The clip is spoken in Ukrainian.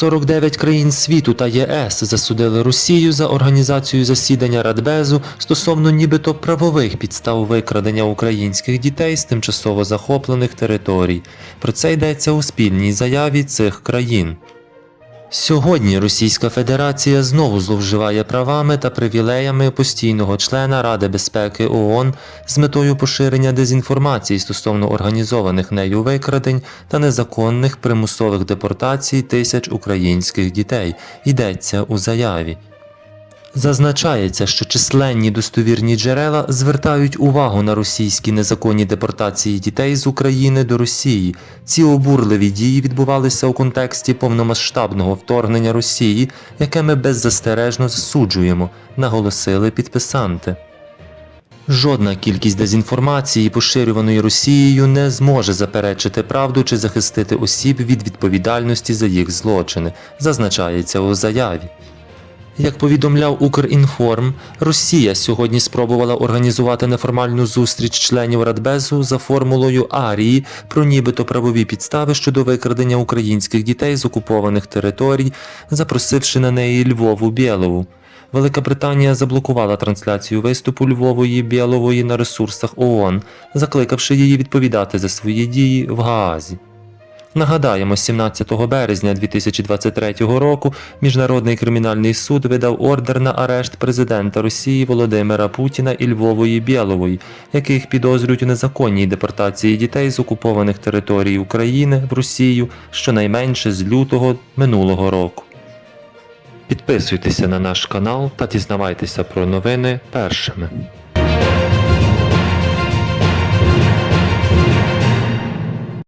49 країн світу та ЄС засудили Росію за організацію засідання Радбезу стосовно нібито правових підстав викрадення українських дітей з тимчасово захоплених територій. Про це йдеться у спільній заяві цих країн. Сьогодні Російська Федерація знову зловживає правами та привілеями постійного члена Ради безпеки ООН з метою поширення дезінформації стосовно організованих нею викрадень та незаконних примусових депортацій тисяч українських дітей. Йдеться у заяві. Зазначається, що численні достовірні джерела звертають увагу на російські незаконні депортації дітей з України до Росії. Ці обурливі дії відбувалися у контексті повномасштабного вторгнення Росії, яке ми беззастережно засуджуємо, наголосили підписанти. Жодна кількість дезінформації, поширюваної Росією, не зможе заперечити правду чи захистити осіб від відповідальності за їх злочини, зазначається у заяві. Як повідомляв Укрінформ, Росія сьогодні спробувала організувати неформальну зустріч членів Радбезу за формулою Арії про нібито правові підстави щодо викрадення українських дітей з окупованих територій, запросивши на неї Львову Білову. Велика Британія заблокувала трансляцію виступу Львової Білової на ресурсах ООН, закликавши її відповідати за свої дії в Гаазі. Нагадаємо, 17 березня 2023 року Міжнародний кримінальний суд видав ордер на арешт президента Росії Володимира Путіна і Львової Білової, яких підозрюють у незаконній депортації дітей з окупованих територій України в Росію щонайменше з лютого минулого року. Підписуйтеся на наш канал та дізнавайтеся про новини першими.